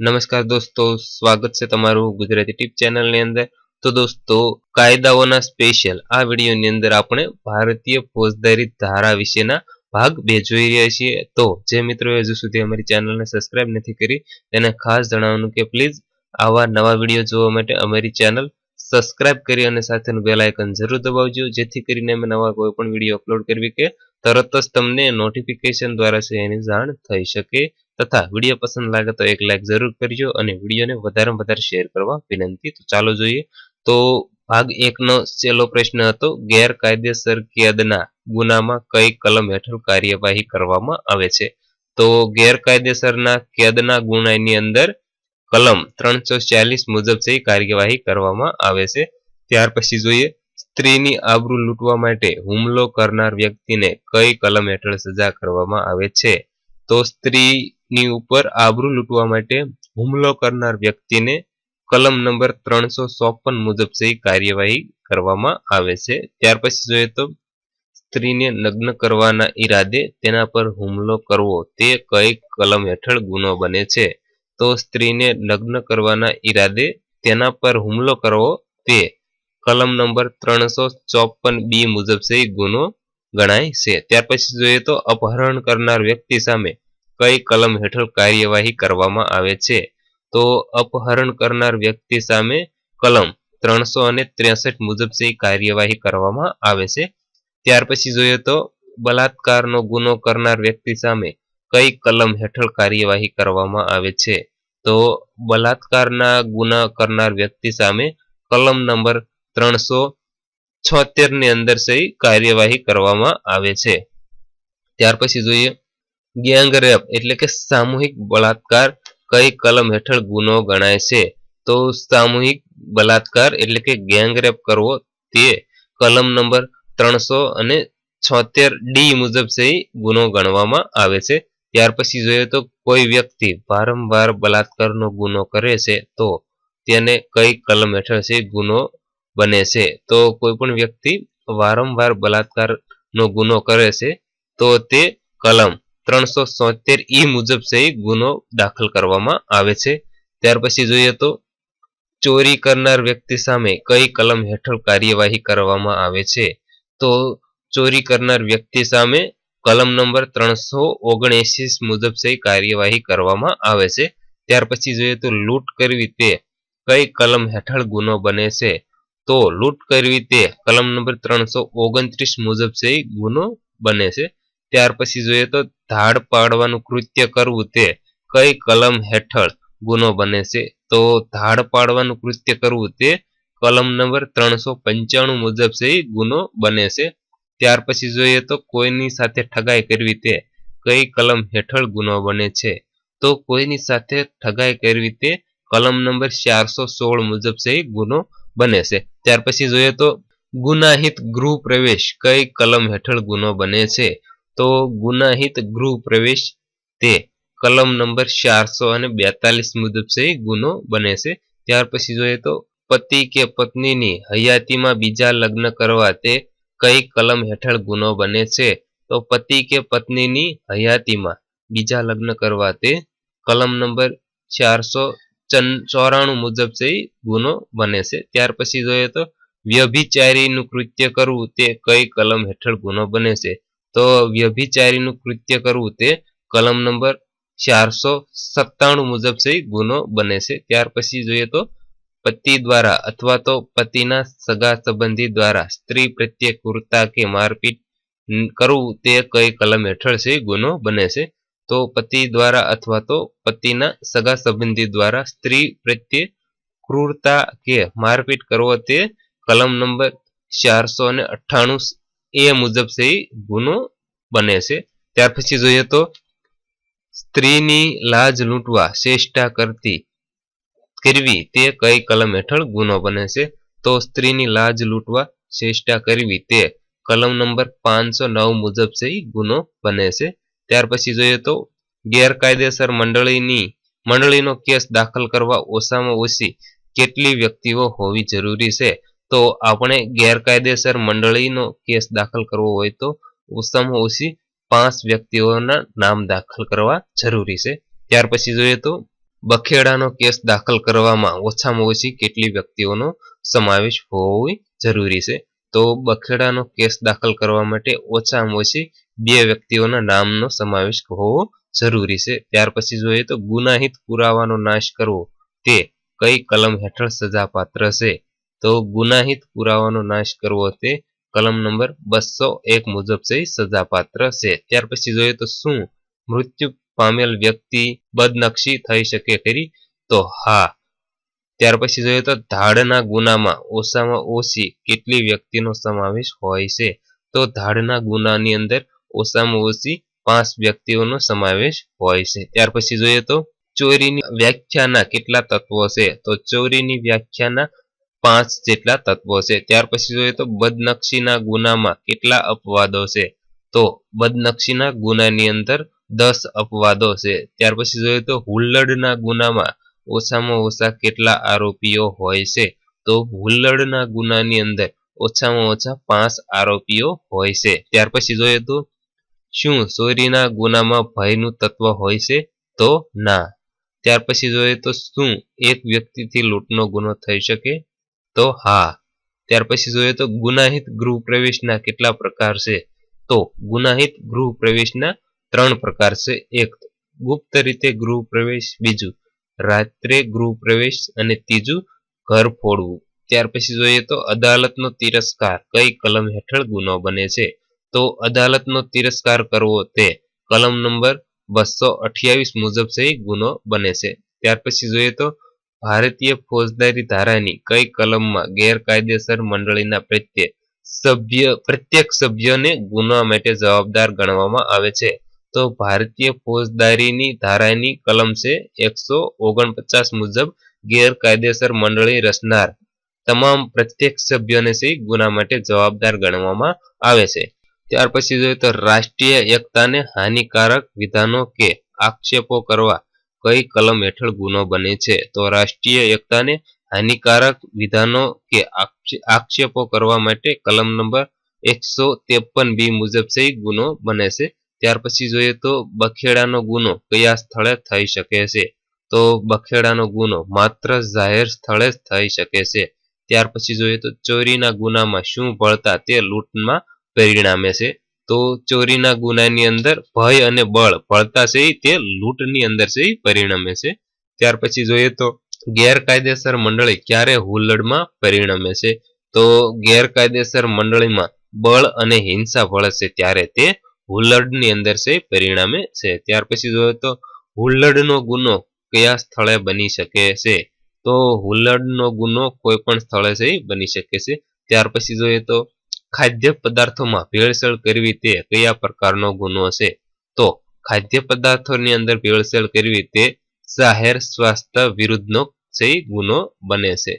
નમસ્કાર દોસ્તો, સ્વાગત છે તમારું ગુજરાતી ટીપ ચેનલની અંદર. તો દોસ્તો, કાયદાઓના સ્પેશિયલ આ વિડીયોની અંદર આપણે ભારતીય ફોજદારી ધારા વિશેના ભાગ બે જોઈ રહ્યા છીએ. તો જે મિત્રોએ હજુ સુધી અમારી ચેનલને સબસ્ક્રાઇબ નથી કરી તેને ખાસ જણાવવાનું કે પ્લીઝ આવા નવા વીડિયો જોવા માટે અમારી ચેનલ સબસ્ક્રાઇબ કરી અને સાથેનું બેલ આઇકન જરૂર દબાવજો, જેથી કરીને અમે નવા કોઈ પણ વીડિયો અપલોડ કરવી કે તરત જ તમને નોટિફિકેશન દ્વારા છે એની જાણ થઈ શકે. તથા વીડિયો પસંદ લાગે તો એક લાઈક જરૂર કરજો અને વિડીયોને વધારેમાં વધારે શેર કરવા વિનંતી. તો ચાલો જોઈએ. તો ભાગ એકનો છેલ્લો પ્રશ્ન હતો, ગેરકાયદેસર કેદના ગુનામાં કઈ કલમ હેઠળ કાર્યવાહી કરવામાં આવે છે? તો ગેરકાયદેસરના કેદના ગુનાની અંદર કલમ ત્રણસો ચાલીસ મુજબ છે કાર્યવાહી કરવામાં આવે છે. ત્યાર પછી જોઈએ, સ્ત્રીની આબરૂ લૂંટવા માટે હુમલો કરનાર વ્યક્તિને કઈ કલમ હેઠળ સજા કરવામાં આવે છે? તો સ્ત્રીની ઉપર આબરૂ લૂંટવા માટે હુમલો કરનાર વ્યક્તિને કલમ નંબર ત્રણસો ચોપન મુજબ છે કાર્યવાહી કરવામાં આવે છે. ત્યાર પછી જોઈએ તો સ્ત્રીને લગ્ન કરવાના ઈરાદે તેના પર હુમલો કરવો તે કઈ કલમ હેઠળ ગુનો બને છે? તો સ્ત્રીને લગ્ન કરવાના ઈરાદે તેના પર હુમલો કરવો તે કલમ નંબર ત્રણસો ચોપન બી મુજબ છે ગુનો ગણાય છે. ત્યાર પછી જોઈએ તો અપહરણ કરનાર વ્યક્તિ સામે કઈ કલમ હેઠળ કાર્યવાહી કરવામાં આવે છે? તો અપહરણ કરનાર વ્યક્તિ સામે કલમ ત્રણસો અને ત્રેસઠ મુજબ છે કાર્યવાહી કરવામાં આવે છે. ત્યાર પછી જોઈએ તો બલાત્કારનો ગુનો કરનાર વ્યક્તિ સામે કઈ કલમ હેઠળ કાર્યવાહી કરવામાં આવે છે? તો બલાત્કારના ગુના કરનાર વ્યક્તિ સામે કલમ નંબર ત્રણસો છોતેરની અંદર સહી કાર્યવાહી કરવામાં આવે છે. ત્યાર પછી જોઈએ ગેંગ રેપ એટલે કે સામૂહિક બળાત્કાર કઈ કલમ હેઠળ ગુનો ગણાય છે? તો સામૂહિક બલાત્કાર એટલે કે ગેંગરેપ કરવો તે કલમ નંબર ત્રણસો અને છોતેર ડી મુજબ છે ગુનો ગણવામાં આવે છે. ત્યાર પછી જોઈએ તો કોઈ વ્યક્તિ વારંવાર બલાત્કારનો ગુનો કરે છે તો તેને કઈ કલમ હેઠળ છે ગુનો બને છે? તો કોઈ પણ વ્યક્તિ વારંવાર બલાત્કારનો ગુનો કરે છે તો તે કલમ ત્રણસો સોતેર ઈ મુજબ સહી ગુનો દાખલ કરવામાં આવે છે. ત્યાર પછી જોઈએ તો, ચોરી કરનાર વ્યક્તિ સામે કઈ કલમ હેઠળ કાર્યવાહી કરવામાં આવે છે? તો ચોરી કરનાર વ્યક્તિ સામે કલમ નંબર ત્રણસો ઓગણએસી મુજબ સહી કાર્યવાહી કરવામાં આવે છે. ત્યાર પછી જોઈએ તો, લૂંટ કરવી તે કઈ કલમ હેઠળ ગુનો બને છે? તો લૂંટ કરવી તે કલમ નંબર ત્રણસો ઓગણત્રીસ મુજબ સહી ગુનો બને છે. ત્યાર પછી જોઈએ તો ધાડ પાડવાનું કૃત્ય કરવું તે કઈ કલમ હેઠળ ગુનો બને છે? તો ધાડ પાડવાનું કૃત્ય કરવું તે કલમ નંબર ત્રણસો પંચાણું મુજબ છે ગુનો બને છે. ત્યાર પછી જોઈએ તો કોઈની સાથે ઠગાઈ કરવી તે કઈ કલમ હેઠળ ગુનો બને છે? તો કોઈની સાથે ઠગાઈ કરવી તે કલમ નંબર ચારસો સોળ મુજબ છે ગુનો બને છે. ત્યાર પછી જોઈએ તો ગુનાહિત ગૃહ પ્રવેશ કઈ કલમ હેઠળ ગુનો બને છે? તો ગુનાહિત ગૃહ પ્રવેશ તે કલમ નંબર ચારસો અને બેતાલીસ મુજબ છે, ગુનો બને છે. ત્યાર પછી જોઈએ તો પતિ કે પત્નીની હયાતીમાં બીજા લગ્ન કરવા તે કઈ કલમ હેઠળ ગુનો બને છે? તો પતિ કે પત્નીની હયાતીમાં બીજા લગ્ન કરવા તે કલમ નંબર ચારસો ચોરાણું મુજબ છે, ગુનો બને છે. ત્યાર પછી જોઈએ તો વ્યભિચારીનું કૃત્ય કરવું તે કઈ કલમ હેઠળ ગુનો બને છે? તો વ્યભિચારીનું કૃત્ય કરવું તે કલમ નંબર ચારસો સત્તાણું મુજબ છે ગુનો બને છે. ત્યાર પછી જોઈએ તો પતિ દ્વારા અથવા તો પતિના સગા સંબંધી દ્વારા સ્ત્રી પ્રત્યે કુર્તા કે મારપીટ કરવું તે કઈ કલમ હેઠળ છે ગુનો બને છે. તો પતિ દ્વારા અથવા તો પતિના સગા સંબંધી દ્વારા સ્ત્રી પ્રત્યે ક્રૂરતા કે મારપીટ કરવો તે કલમ નંબર ચારસો અને અઠ્ઠાણું એ મુજબ છે ગુનો બને છે. ત્યાર પછી જોઈએ તો, સ્ત્રીની લાજ લૂંટવા ચેષ્ટા કરતી કરવી તે કઈ કલમ હેઠળ ગુનો બને છે? તો સ્ત્રીની લાજ લૂંટવા ચેષ્ટા કરવી તે કલમ નંબર પાંચસો નવ મુજબ છે ગુનો બને છે. ત્યાર પછી જોઈએ તો, ગેરકાયદેસર મંડળીની, મંડળીનો કેસ દાખલ કરવા ઓછામાં ઓછી કેટલી વ્યક્તિઓ હોવી જરૂરી છે? તો આપણે ગેરકાયદેસર મંડળીનો કેસ દાખલ કરવો હોય તો ઓછામાં ઓછી પાંચ વ્યક્તિઓના નામ દાખલ કરવા જરૂરી છે. ત્યાર પછી જોઈએ તો બખેડાનો કેસ દાખલ કરવામાં ઓછામાં ઓછી કેટલી વ્યક્તિઓનો સમાવેશ હોવો જરૂરી છે. તો બખેડાનો કેસ દાખલ કરવા માટે ઓછામાં ઓછી બે વ્યક્તિઓના નામનો સમાવેશ હોવો જરૂરી છે. ત્યાર પછી જોઈએ તો ગુનાહિત પુરાવાનો નાશ કરવો તે કઈ કલમ હેઠળ સજાપાત્ર છે? તો ગુનાહિત પુરાવાનો નાશ કરવો તે કલમ નંબર બસો એક મુજબ સજાપાત્ર છે. ત્યાર પછી જોઈએ તો શું? મૃત્યુ પામેલ વ્યક્તિ બદનક્ષી થઈ શકે ખરી? તો હા. ત્યાર પછી જોઈએ તો ધાડના ગુનામાં ઓછામાં ઓછી કેટલી વ્યક્તિનો સમાવેશ હોય છે? તો ધાડના ગુનાની અંદર ઓછામાં ઓછી પાંચ વ્યક્તિઓનો સમાવેશ હોય છે. ત્યાર પછી જોઈએ તો ચોરીની વ્યાખ્યાના કેટલા તત્વો છે? તો ચોરીની વ્યાખ્યાના પાંચ જેટલા તત્વો છે. ત્યાર પછી જોઈએ તો બદનક્ષીના ગુનામાં કેટલા અપવાદો છે? તો બદનક્ષીના ગુનાની અંદર દસ અપવાદો છે. ત્યાર પછી જોઈએ તો હુલ્લડના ગુનામાં ઓછામાં ઓછા કેટલા આરોપીઓ હોય છે? તો હુલ્લડના ગુનાની અંદર ઓછામાં ઓછા પાંચ આરોપીઓ હોય છે. ત્યાર પછી જોઈએ તો શું ચોરીના ગુનામાં ભયનું તત્વ હોય છે? તો ના. ત્યાર પછી જોઈએ તો શું એક વ્યક્તિથી લૂંટનો ગુનો થઈ શકે? તો હા, ત્યાર પછી જોઈએ તો ગુનાહિત ગૃહ પ્રવેશના કેટલા પ્રકાર છે? તો ગુનાહિત ગૃહ પ્રવેશના ત્રણ પ્રકાર છે. એક ગુપ્ત રીતે ગૃહ પ્રવેશ બીજું રાત્રે ગૃહ પ્રવેશ અને ત્રીજું ઘર ફોડવું. ત્યાર પછી જોઈએ તો અદાલતનો તિરસ્કાર, કઈ કલમ હેઠળ ગુનો બને છે? તો અદાલતનો તિરસ્કાર કરવો તે કલમ નંબર બસો અઠ્યાવીસ મુજબ છે ગુનો બને છે. ત્યાર પછી જોઈએ તો ભારતીય ફોજદારી ધારાની કઈ કલમમાં ગેરકાયદેસર મંડળીના પ્રત્યે સભ્ય, પ્રત્યેક સભ્યને ગુના માટે જવાબદાર ગણવામાં આવે છે? તો ભારતીય ફોજદારીની ધારાની કલમ છે એકસો ઓગણપચાસ મુજબ ગેરકાયદેસર મંડળી રચનાર. તમામ પ્રત્યેક સભ્યોને છે ગુના માટે જવાબદાર ગણવામાં આવે છે. ત્યાર પછી જોઈએ તો રાષ્ટ્રીય એકતાને હાનિકારક વિધાનો કે આક્ષેપો કરવા કઈ કલમ હેઠળ ગુનો બને છે? તો રાષ્ટ્રીય એકતાને હાનિકારક વિધાનો કે આક્ષેપો કરવા માટે કલમ નંબર એકસો ત્રેપન બી મુજબ સહી ગુનો બને છે. ત્યાર પછી જોઈએ તો બખેડાનો ગુનો કયા સ્થળે થઈ શકે છે? તો બખેડાનો ગુનો માત્ર જાહેર સ્થળે જ થઈ શકે છે. ત્યાર પછી જોઈએ તો ચોરીના ગુનામાં શું ભળતા તે લૂંટમાં પરિણામે છે. તો ચોરીના ગુનાની અંદર ભય અને બળ ભળતા છે તે લૂંટની અંદર છે પરિણમે છે. ત્યાર પછી જોઈએ તો ગેરકાયદેસર મંડળી ક્યારે હુલ્લડમાં પરિણમે છે? તો ગેરકાયદેસર મંડળીમાં બળ અને હિંસા ભળે છે ત્યારે તે હુલ્લડની અંદર છે પરિણામે છે. ત્યાર પછી જોઈએ તો હુલ્લડનો ગુનો કયા સ્થળે બની શકે છે? તો હુલ્લડનો ગુનો કોઈ પણ સ્થળે છે બની શકે છે. ત્યાર પછી જોઈએ તો ખાદ્ય પદાર્થોમાં ભેળસેળ કરવી તે કયા પ્રકારનો ગુનો છે? તો ખાદ્ય પદાર્થોની અંદર ભેળસેળ કરવી તે જાહેર સ્વાસ્થ્ય વિરુદ્ધનો ગુનો બને છે.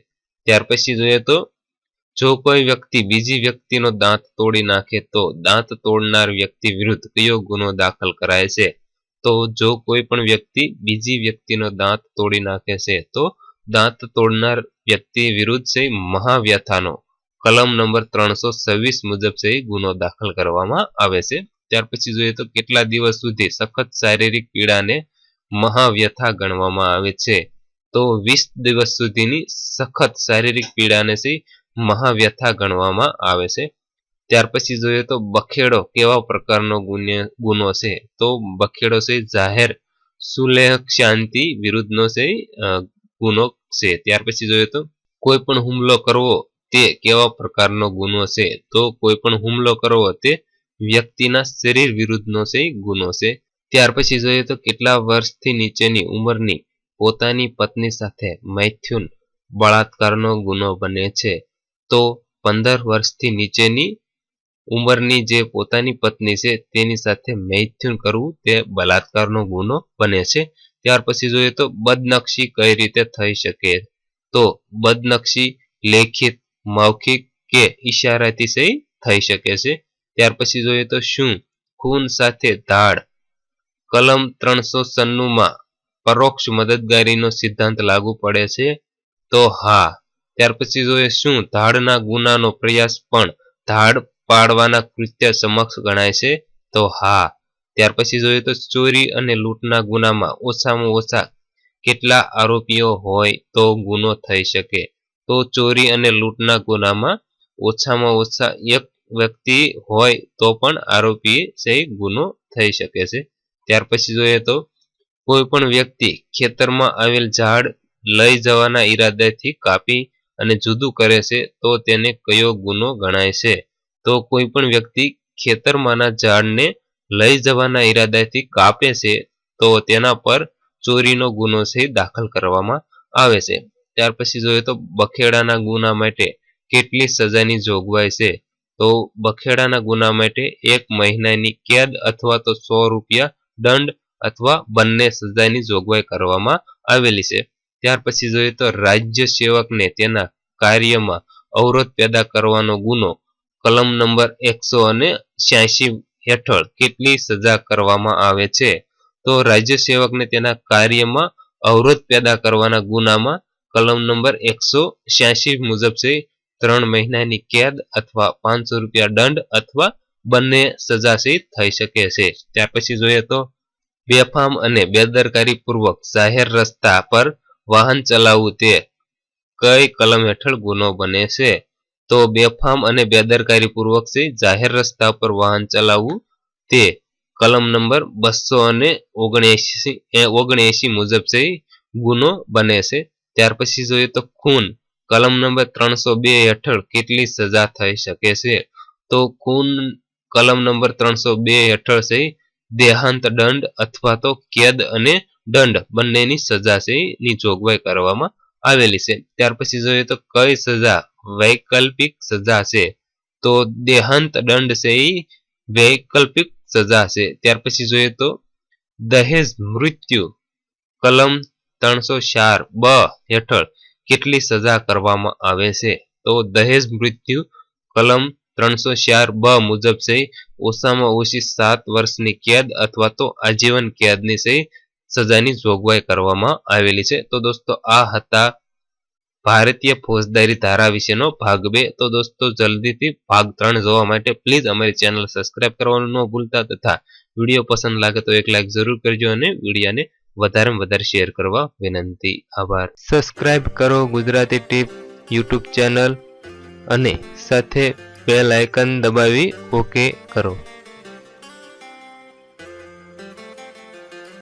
ત્યાર પછી જોઈએ તો, જો કોઈ વ્યક્તિ બીજી વ્યક્તિનો દાંત તોડી નાખે તો દાંત તોડનાર વ્યક્તિ વિરુદ્ધ કયો ગુનો દાખલ કરાય છે? તો જો કોઈ પણ વ્યક્તિ બીજી વ્યક્તિનો દાંત તોડી નાખે છે તો દાંત તોડનાર વ્યક્તિ વિરુદ્ધ છે મહાવ્યથાનો કલમ નંબર ત્રણસો છવ્વીસ મુજબ છે ગુનો દાખલ કરવામાં આવે છે. ત્યાર પછી જોઈએ તો કેટલા દિવસ સુધી સખત શારીરિક પીડાને મહાવ્યથા ગણવામાં આવે છે? તો વીસ દિવસ સુધીની સખત શારીરિક પીડાને છે મહાવ્યથા ગણવામાં આવે છે. ત્યાર પછી જોઈએ તો બખેડો કેવા પ્રકારનો ગુનો છે? તો બખેડો છે જાહેર સુલેહ શાંતિ વિરુદ્ધનો છે ગુનો છે. ત્યાર પછી જોઈએ તો કોઈ પણ હુમલો કરવો તે કેવા પ્રકારનો ગુનો છે? તો કોઈ પણ હુમલો કરવો તે વ્યક્તિના શરીર વિરુદ્ધનો છે ગુનો છે. ત્યાર પછી જોઈએ તો કેટલા વર્ષથી નીચેની ઉંમરની પોતાની પત્ની સાથે મૈથુન બળાત્કારનો ગુનો બને છે. તો પંદર વર્ષથી નીચેની ઉંમરની જે પોતાની પત્ની છે તેની સાથે મૈથુન કરવું તે બલાત્કારનો ગુનો બને છે. ત્યાર પછી જોઈએ તો બદનક્ષી કઈ રીતે થઈ શકે? તો બદનક્ષી લેખિત મૌખિક કે ઈશારાથી સહી થઈ શકે છે. ત્યાર પછી જોઈએ તો શું? ખૂન સાથે ધાડ. કલમ ત્રણસો સન્નુમાં પરોક્ષ મદદગારીનો સિદ્ધાંત લાગુ પડે છે. તો હા. ત્યાર પછી જોઈએ શું? ધાડના ગુનાનો પ્રયાસ પણ ધાડ પાડવાના કૃત્ય સમક્ષ ગણાય છે. તો હા. ત્યાર પછી જોઈએ તો ચોરી અને લૂંટના ગુનામાં ઓછામાં ઓછા કેટલા આરોપીઓ હોય તો ગુનો થઈ શકે? તો ચોરી અને લૂંટના ગુનામાં ઓછામાં ઓછા એક વ્યક્તિ હોય તો પણ આરોપી છે ગુનો થઈ શકે છે. ત્યાર પછી જોઈએ તો કોઈ પણ વ્યક્તિ ખેતરમાં આવેલ ઝાડ લઈ જવાના ઈરાદાથી કાપી અને જુદું કરે છે તો તેને કયો ગુનો ગણાય છે? તો કોઈ પણ વ્યક્તિ ખેતરમાંના ઝાડને લઈ જવાના ઈરાદાથી કાપે છે તો તેના પર ચોરીનો ગુનો છે દાખલ કરવામાં આવે છે. ત્યાર પછી જોઈએ તો બખેડાના ગુના માટે કેટલી સજાની જોગવાઈ છે? તો બખેડાના ગુના માટે એક મહિનાની કેદ અથવા તો સો રૂપિયા દંડ અથવા બંને સજાની જોગવાઈ કરવામાં આવેલી છે. ત્યાર પછી જોઈએ તો રાજ્ય સેવકને તેના કાર્યમાં અવરોધ પેદા કરવાનો ગુનો કલમ નંબર એકસો અને છ્યાસી હેઠળ કેટલી સજા કરવામાં આવે છે? તો રાજ્ય સેવકને તેના કાર્યમાં અવરોધ પેદા કરવાના ગુનામાં કલમ નંબર એકસો છ્યાસી મુજબ છે, ત્રણ મહિનાની કેદ અથવા પાંચસો રૂપિયા દંડ અથવા બંને સજા છે, થઈ શકે છે. ત્યાર પછી જોઈએ તો, બેફામ અને બેદરકારી પૂર્વક જાહેર રસ્તા પર વાહન ચલાવવું તે કઈ કલમ હેઠળ ગુનો બને છે? તો બેફામ અને બેદરકારી પૂર્વક છે, જાહેર રસ્તા પર વાહન ચલાવવું તે કલમ નંબર બસો અને ઓગણએંશી ઓગણએંશી મુજબ છે, ગુનો બને છે. ત્યાર પછી જોઈએ તો ખૂન, કલમ નંબર ત્રણસો બે હેઠળ કેટલી સજા થઈ શકે છે? તો ખૂન, કલમ નંબર ત્રણસો બે હેઠળ છે, દેહાંત દંડ અથવા તો કેદ અને દંડ, બંનેની સજા છે, ની જોગવાઈ કરવામાં આવેલી છે. ત્યાર પછી જોઈએ તો કઈ સજા? વૈકલ્પિક સજા છે. તો દેહાંત દંડ છે એ વૈકલ્પિક સજા છે. ત્યાર પછી જોઈએ તો દહેજ મૃત્યુ, કલમ ત્રણસો ચાર બ કેટલી સજા કરવામાં આવે છે? તો દહેજ મૃત્યુ કલમ ત્રણસો ચાર બ મુજબ છે. ઓછામાં ઓછી સાત વર્ષની કેદ અથવા તો આજીવન કેદની છે. સજાની જોગવાઈ કરવામાં આવેલી છે. તો દોસ્તો, આ હતા ભારતીય ફોજદારી ધારા વિશેનો ભાગ બે. તો દોસ્તો, જલ્દીથી ભાગ ત્રણ જોવા માટે પ્લીઝ અમારી ચેનલ સબસ્ક્રાઇબ કરવાનું ન ભૂલતા તથા વીડિયો પસંદ લાગે તો એક લાઈક જરૂર કરજો અને વિડીયોને વધારેમાં વધારે શેર કરવા વિનંતી. આભાર. સબસ્ક્રાઇબ કરો ગુજરાતી ટીપ યુટ્યુબ ચેનલ અને સાથે બેલ આઇકન દબાવી ઓકે કરો.